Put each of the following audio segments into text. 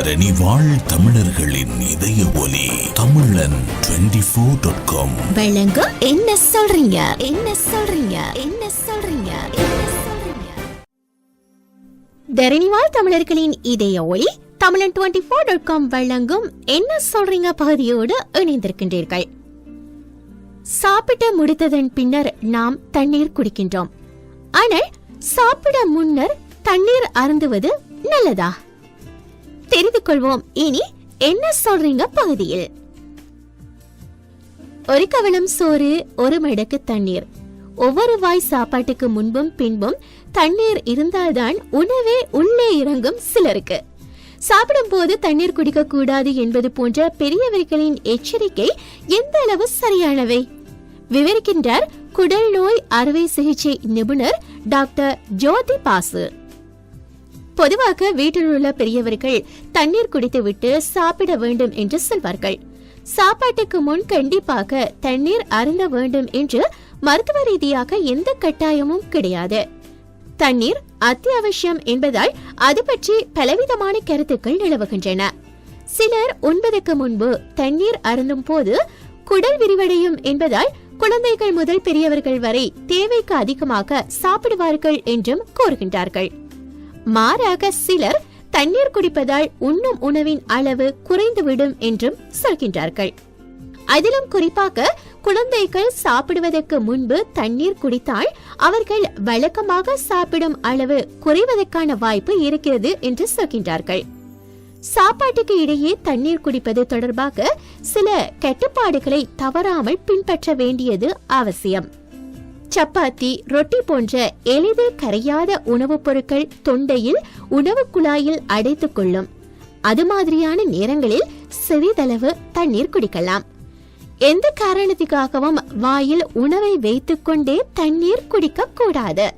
தரணி வாழ் தமிழர்களின் இதய ஒலி தமிழன் ஃபோர் டாட் காம் என்ன சொல்றீங்க? என்ன சொல்றீங்க? என்ன சொல்றீங்க? என்ன தரணிவாழ் தமிழர்களின் இதய ஒளி தமிழன் டுவெண்டி ஃபோர் டாட் காம் வழங்கும் என்ன சொல்றீங்க பகுதியோடு இணைந்திருக்கின்றீர்கள். சாப்பிட்டு முடித்ததன் பின்னர் நாம் தண்ணீர் குடிக்கின்றோம். ஆனால் சாப்பிட முன்னர் தண்ணீர் அருந்துவது நல்லதா? தெரிந்து கொள்வோம் இனி என்ன சொல்றீங்க பகுதியில்? ஒரு கவளம் சோறு ஒரு மடக்கு தண்ணீர். ஒவ்வொரு வாய் சாப்பாட்டுக்கு முன்பும் பின்பும் தண்ணீர் இருந்தால்தான் உணவே உள்ளே இறங்கும் சிலருக்கு. சாப்பிடும் போது தண்ணீர் குடிக்க கூடாது என்பது போன்ற பெரியவர்களின் எச்சரிக்கை எந்த அளவு சரியானவை? விவரிக்கின்றார் குடல் நோய் அறுவை சிகிச்சை நிபுணர் டாக்டர் ஜோதி பாசு. பொதுவாக வீட்டில் உள்ள பெரியவர்கள் தண்ணீர் குடித்துவிட்டு சாப்பிட வேண்டும் என்று சொல்வார்கள். சாப்பாட்டுக்கு முன் கண்டிப்பாக தண்ணீர் அருந்த வேண்டும் என்று மருத்துவ ரீதியாக எந்த கட்டாயமும் கிடையாது. தண்ணீர் அத்தியாவசியம் என்பதால் அது பற்றி பலவிதமான கருத்துக்கள் நிலவுகின்றன. சிலர் உண்பதற்கு முன்பு தண்ணீர் அருந்தும் போது குடல் விரிவடையும் என்பதால் குழந்தைகள் முதல் பெரியவர்கள் வரை தேவைக்கு அதிகமாக சாப்பிடுவார்கள் என்றும் கூறுகின்றார்கள். மாறாக சிலர் தண்ணீர் குடிப்பதால் உண்ணும் உணவின் அளவு குறைந்துவிடும் என்றும் சொல்கின்றார்கள். அதிலும் குறிப்பாக குழந்தைகள் சாப்பிடுவதற்கு முன்பு தண்ணீர் குடித்தால் அவர்கள் வழக்கமாக சாப்பிடும் அளவு குறைவதற்கான வாய்ப்பு இருக்கிறது என்று சொல்கின்றார்கள். சாப்பாட்டுக்கு இடையே தண்ணீர் குடிப்பது தொடர்பாக சில கட்டுப்பாடுகளை தவறாமல் பின்பற்ற வேண்டியது அவசியம். சப்பாத்தி ரொட்டி போன்ற எளிதில் கரையாத உணவுப் பொருட்கள் தொண்டையில் உணவு குழாயில் அடைத்துக் கொள்ளும். அது மாதிரியான நேரங்களில் சிறிதளவு தண்ணீர் குடிக்கலாம். எந்த காரணத்துக்காகவும் வாயில் உணவை வைத்துக்கொண்டே தண்ணீர் குடிக்க கூடாது.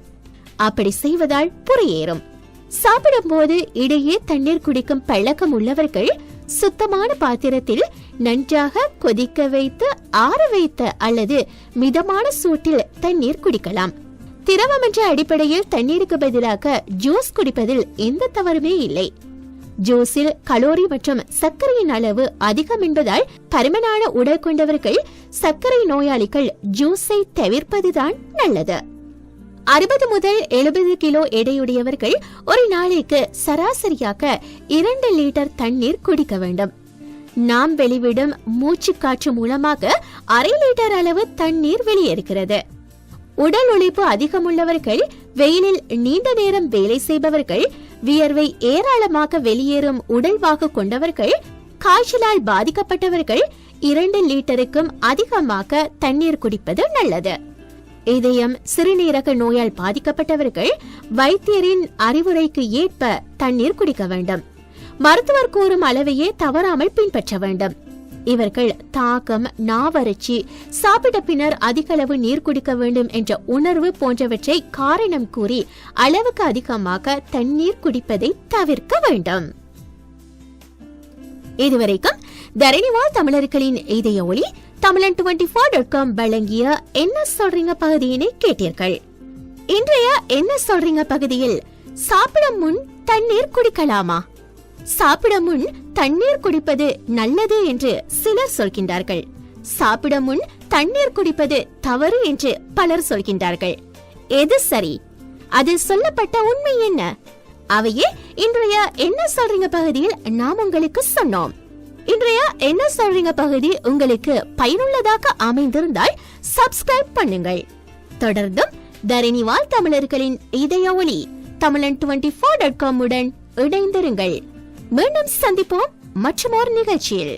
அப்படி செய்வதால் புறையேறும். சாப்பிடும்போது இடையே தண்ணீர் குடிக்கும் பழக்கம் உள்ளவர்கள் சுத்தமான பாத்திரத்தில் நன்றாக கொதிக்க வைத்து ஆற வைத்த அல்லது மிதமான சூட்டில் தண்ணீர் குடிக்கலாம். திரவம் என்ற அடிப்படையில் தண்ணீருக்கு பதிலாக ஜூஸ் குடிப்பதில் எந்த தவறுமே இல்லை. ஜூஸில் கலோரி மற்றும் சர்க்கரையின் அளவு அதிகம் என்பதால் பருமனான உடல் கொண்டவர்கள் சர்க்கரை நோயாளிகள் ஜூஸை தவிர்ப்பதுதான் நல்லது. அறுபது முதல் எழுபது கிலோ எடையுடையவர்கள் ஒரு நாளைக்கு சராசரியாக இரண்டு லிட்டர் தண்ணீர் குடிக்க வேண்டும். நாம் வெளிவிடும் மூச்சு காற்று மூலமாக அரை லிட்டர் அளவு தண்ணீர் வெளியேறுகிறது. உடல் உழைப்பு அதிகமுள்ளவர்கள் வெயிலில் நீண்ட நேரம் வேலை செய்பவர்கள் வியர்வை ஏராளமாக வெளியேறும் உடல்வாகு கொண்டவர்கள் காய்ச்சலால் பாதிக்கப்பட்டவர்கள் இரண்டு லிட்டருக்கும் அதிகமாக தண்ணீர் குடிப்பது நல்லது. இதயம் சிறுநீரக நோயால் பாதிக்கப்பட்டவர்கள் வைத்தியரின் அறிவுரைக்கு ஏற்ப தண்ணீர் குடிக்க வேண்டும். மருத்துவர் கூறும் அளவையே தவறாமல் பின்பற்ற வேண்டும். இவர்கள் தாகம் நாவறட்சி சாப்பிட்ட பின்னர் அதிகளவு நீர் குடிக்க வேண்டும் என்ற உணர்வு போன்றவற்றை காரணம் கூறி அளவுக்கு அதிகமாக தண்ணீர் குடிப்பதை தவிர்க்க வேண்டும். இதுவரைக்கும் தரணிவால் தமிழர்களின் இதய ஒளி தமிழன் டுவெண்டி ஃபோர் டாட் காம் வழங்கிய என்ன சொல்றீங்க பகுதியினை கேட்டீர்கள். இன்றைய என்ன சொல்றீங்க பகுதியில் சாப்பிட முன் தண்ணீர் குடிக்கலாமா? சாப்பிட முன் தண்ணீர் குடிப்பது நல்லது என்று சிலர் சொல்கின்றார்கள். சாப்பிட முன் தண்ணீர் குடிப்பது தவறு என்று பலர் சொல்கின்றார்கள். எது சரி? அதில் சொல்லப்பட்ட உண்மை என்ன? அவையே இன்றைய என்ன சொல்றீங்க பகுதியில் நாம் உங்களுக்கு சொன்னோம். இன்றைய என்ன சொல்றீங்க பகுதி? உங்களுக்கு பயனுள்ளதாக அமைந்திருந்தால் சப்ஸ்கிரைப் பண்ணுங்கள். தொடர்ந்தும் தரணிவால் தமிழர்களின் இதய ஒளி தமிழன் டுவெண்ட்டி ஃபோர் டாட் காம் உடன் இணைந்திருங்கள். மீண்டும் சந்திப்போம் மற்றும் ஒரு நிகழ்ச்சியில்.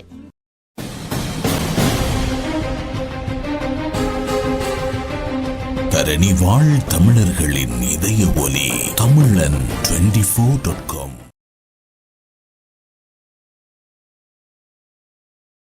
தரணி வாழ் தமிழர்களின் இதய ஒலி தமிழன் டுவெண்ட்டி ஃபோர் டாட் காம்